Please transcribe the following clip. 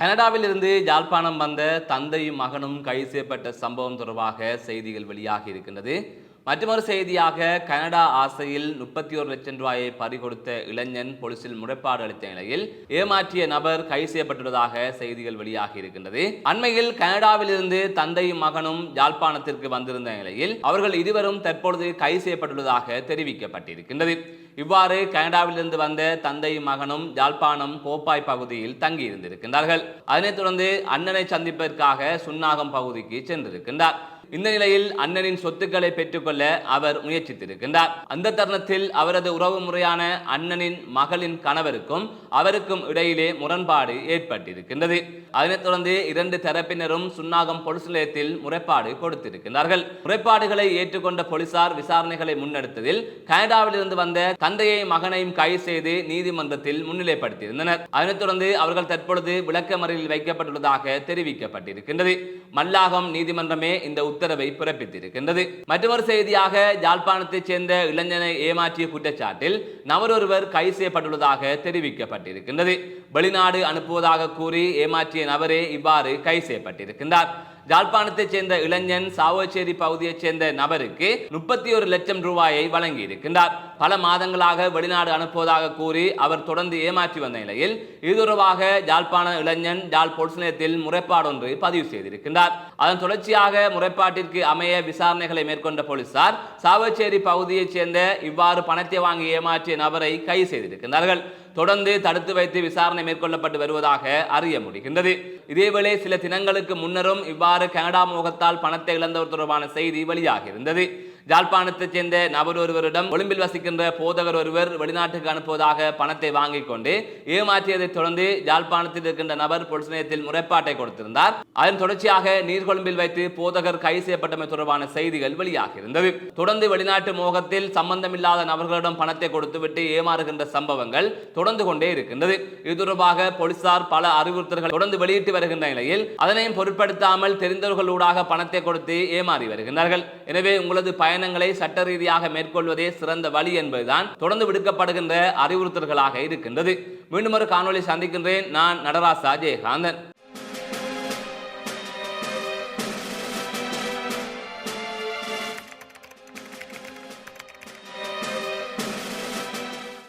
கனடாவில் இருந்து யாழ்ப்பாணம் வந்த தந்தையும் மகனும் கைது செய்யப்பட்ட சம்பவம் தொடர்பாக செய்திகள் வெளியாகி இருக்கின்றது. மற்றொரு செய்தியாக கனடா ஆசையில் முப்பத்தி ஒரு லட்சம் ரூபாயை பறிகொடுத்த இளைஞன் போலீசில் முறைப்பாடு அளித்த நிலையில் ஏமாற்றிய நபர் கைது செய்யப்பட்டுள்ளதாக செய்திகள் வெளியாகி இருக்கின்றது. அண்மையில் கனடாவில் இருந்து தந்தையும் மகனும் யாழ்ப்பாணத்திற்கு வந்திருந்த நிலையில் அவர்கள் இருவரும் தற்பொழுது கைது செய்யப்பட்டுள்ளதாக தெரிவிக்கப்பட்டிருக்கின்றது. இவ்வாறு கனடாவிலிருந்து வந்த தந்தையும் மகனும் யாழ்ப்பாணம் கோப்பாய் பகுதியில் தங்கியிருந்திருக்கின்றார்கள். அதனைத் தொடர்ந்து அண்ணனை சந்திப்பதற்காக சுன்னாகம் பகுதிக்கு சென்றிருக்கின்றார். இந்த நிலையில் அண்ணனின் சொத்துக்களை பெற்றுக்கொள்ள அவர் முயற்சித்திருக்கின்றார். அந்த தருணத்தில் அவரது உறவு முறையான அண்ணனின் மகளின் கணவருக்கும் அவருக்கும் இடையிலே முரண்பாடு ஏற்பட்டிருக்கின்றது. அதனைத் தொடர்ந்து இரண்டு தரப்பினரும் சுன்னாகம் பொலிஸ் நிலையத்தில் முறைப்பாடு கொடுத்திருக்கிறார்கள் முறைப்பாடுகளை ஏற்றுக்கொண்ட போலீசார் விசாரணைகளை முன்னெடுத்ததில் கனடாவிலிருந்து வந்த தந்தையை மகனையும் கைது செய்து நீதிமன்றத்தில் முன்னிலைப்படுத்தியிருந்தனர். அதனைத் தொடர்ந்து அவர்கள் தற்பொழுது விளக்கமறையில் வைக்கப்பட்டுள்ளதாக தெரிவிக்கப்பட்டிருக்கின்றது. மல்லாகம் நீதிமன்றமே இந்த உத்தரவை பிறப்பித்திருக்கின்றது. மற்றொரு செய்தியாக யாழ்ப்பாணத்தைச் சேர்ந்த இளைஞனை ஏமாற்றிய குற்றச்சாட்டில் நபரொருவர் கைது செய்யப்பட்டுள்ளதாக தெரிவிக்கப்பட்டிருக்கின்றது. வெளிநாடு அனுப்புவதாக கூறி ஏமாற்றிய நபரே இவ்வாறு கைது செய்யப்பட்டிருக்கின்றார். ஜாழ்ப்பாணத்தைச் சேர்ந்த இளைஞன் சாவோச்சேரி பகுதியைச் சேர்ந்த நபருக்கு முப்பத்தி ஒரு லட்சம் ரூபாயை வழங்கி இருக்கின்றார் பல மாதங்களாக வெளிநாடு அனுப்புவதாக கூறி அவர் தொடர்ந்து ஏமாற்றி வந்த நிலையில் இதுதொடர்பாக ஜாழ்ப்பாண இளைஞன் ஜாழ் போலீஸ் நிலையத்தில் முறைப்பாடொன்று பதிவு செய்திருக்கின்றார். அதன் தொடர்ச்சியாக முறைப்பாட்டிற்கு அமைய விசாரணைகளை மேற்கொண்ட போலீசார் சாவச்சேரி பகுதியைச் சேர்ந்த இவ்வாறு பணத்தை வாங்கி ஏமாற்றிய நபரை கைது செய்திருக்கின்றார்கள். தொடர்ந்து தடுத்து வைத்து விசாரணை மேற்கொள்ளப்பட்டு வருவதாக அறிய முடிகின்றது. இதேவேளை சில தினங்களுக்கு முன்னரும் இவ்வாறு கனடா முகத்தால் பணத்தை இழந்தவர் தொடர்பான செய்தி வெளியாகி இருந்தது யாழ்ப்பாணத்தைச் சேர்ந்த நபர் ஒருவரிடம் கொழும்பில் வசிக்கின்ற போதகர் ஒருவர் வெளிநாட்டுக்கு அனுப்புவதாக பணத்தை வாங்கிக் கொண்டு ஏமாற்றியதைத் தொடர்ந்து யாழ்ப்பாணத்தில் இருக்கின்ற நபர் பொலிஸ் நிலையத்தில் முறைப்பாட்டை கொடுத்திருந்தார். அதன் தொடர்ச்சியாக நீர்கொழும்பில் வைத்து போதகர் கைது செய்யப்பட்டமை தொடர்பான செய்திகள் வெளியாகி இருந்தது தொடர்ந்து வெளிநாட்டு மோகத்தில் சம்பந்தமில்லாத நபர்களிடம் பணத்தை கொடுத்துவிட்டு ஏமாறுகின்ற சம்பவங்கள் தொடர்ந்து கொண்டே இருக்கின்றது. இது தொடர்பாக போலீசார் பல அறிவுறுத்தல்கள் தொடர்ந்து வெளியிட்டு வருகின்ற நிலையில் அதனையும் பொருட்படுத்தாமல் தெரிந்தவர்களூடாக பணத்தை கொடுத்து ஏமாறி வருகின்றார்கள். எனவே உங்களது பயன் பயணங்களை சட்ட ரீதியாக மேற்கொள்வதே சிறந்த வழி என்பதுதான் தொடர்ந்து விடுக்கப்படுகின்ற அறிவுறுத்தல்களாக இருக்கின்றது. மீண்டும் ஒரு காணொலி சந்திக்கின்றேன். நான் நடராசா ஜெயகாந்தன்